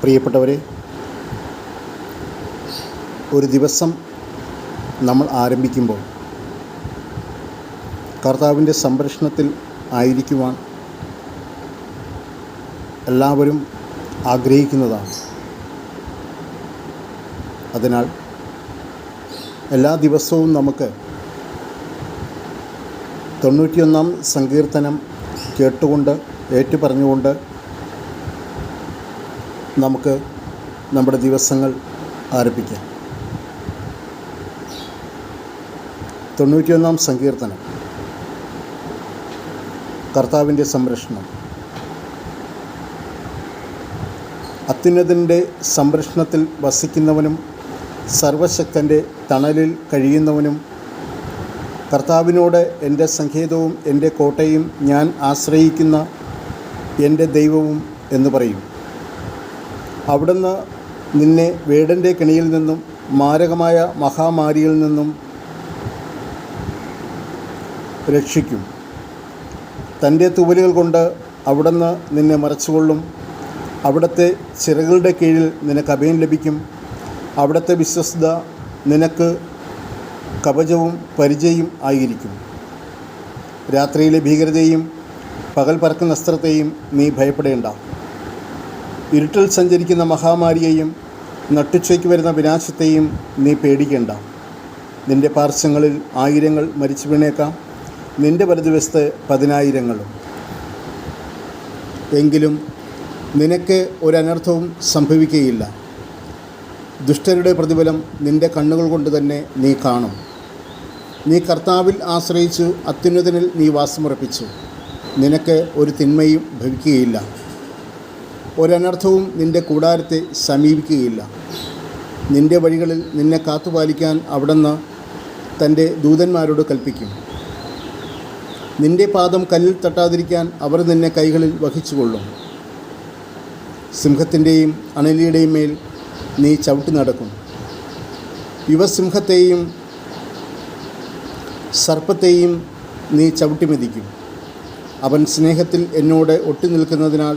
പ്രിയപ്പെട്ടവരെ ഒരു ദിവസം നമ്മൾ ആരംഭിക്കുമ്പോൾ കർത്താവിന്റെ സംരക്ഷണത്തിൽ ആയിരിക്കുവാൻ എല്ലാവരും ആഗ്രഹിക്കുന്നതാണ്. അതിനാൽ എല്ലാ ദിവസവും നമുക്ക് തൊണ്ണൂറ്റിയൊന്നാം സങ്കീർത്തനം കേട്ടുകൊണ്ട് ഏറ്റുപറഞ്ഞുകൊണ്ട് നമുക്ക് നമ്മുടെ ദിവസങ്ങൾ ആരംഭിക്കാം. തൊണ്ണൂറ്റിയൊന്നാം സങ്കീർത്തനം. കർത്താവിന്റെ സംരക്ഷണം. അത്യുന്നതിന്റെ സംരക്ഷണത്തിൽ വസിക്കുന്നവനും സർവശക്തന്റെ തണലിൽ കഴിയുന്നവനും കർത്താവിനോട് എന്റെ സങ്കേതവും എന്റെ കോട്ടയും ഞാൻ ആശ്രയിക്കുന്ന എന്റെ ദൈവവും എന്ന് പറയും. അവിടുന്ന് നിന്നെ വേടന്റെ കെണിയിൽ നിന്നും മാരകമായ മഹാമാരിയിൽ നിന്നും രക്ഷിക്കും. തന്റെ തുവലുകൾ കൊണ്ട് അവിടുന്ന് നിന്നെ മറച്ചുകൊള്ളും. അവിടുത്തെ ചിറകളുടെ കീഴിൽ നിനക്ക് അഭയം ലഭിക്കും. അവിടുത്തെ വിശ്വസ്ത നിനക്ക് കവചവും പരിചയം ആയിരിക്കും. രാത്രിയിലെ ഭീകരതയും പകൽ പറക്കുന്ന അസ്ത്രത്തെയും നീ ഭയപ്പെടേണ്ട. ഇരുട്ടിൽ സഞ്ചരിക്കുന്ന മഹാമാരിയെയും നട്ടുച്ചയ്ക്ക് വരുന്ന വിനാശത്തെയും നീ പേടിക്കേണ്ട. നിന്റെ പാർശ്വങ്ങളിൽ ആയിരങ്ങൾ മരിച്ചു വീണേക്കാം നിന്റെ വലതുവശത്ത് പതിനായിരങ്ങളും. എങ്കിലും നിനക്ക് ഒരനർത്ഥവും സംഭവിക്കുകയില്ല. ദുഷ്ടരുടെ പ്രതിഫലം നിന്റെ കണ്ണുകൾ കൊണ്ട് തന്നെ നീ കാണും. നീ കർത്താവിൽ ആശ്രയിച്ചു അത്യുന്നതനിൽ നീ വാസമുറപ്പിച്ചു. നിനക്ക് ഒരു തിന്മയും ഭവിക്കുകയില്ല. ഒരനർത്ഥവും നിന്റെ കൂടാരത്തെ സമീപിക്കുകയില്ല. നിന്റെ വഴികളിൽ നിന്നെ കാത്തുപാലിക്കാൻ അവിടുന്ന് തന്റെ ദൂതന്മാരോട് കൽപ്പിക്കും. നിന്റെ പാദം കല്ലിൽ തട്ടാതിരിക്കാൻ അവർ നിന്നെ കൈകളിൽ വഹിച്ചുകൊള്ളും. സിംഹത്തിന്റെയും അണലിയുടെയും മേൽ നീ ചവിട്ടി നടക്കും. യുവസിംഹത്തെയും സർപ്പത്തെയും നീ ചവിട്ടിമെതിക്കും അവൻ സ്നേഹത്തിൽ എന്നോട് ഒട്ടി നിൽക്കുന്നതിനാൽ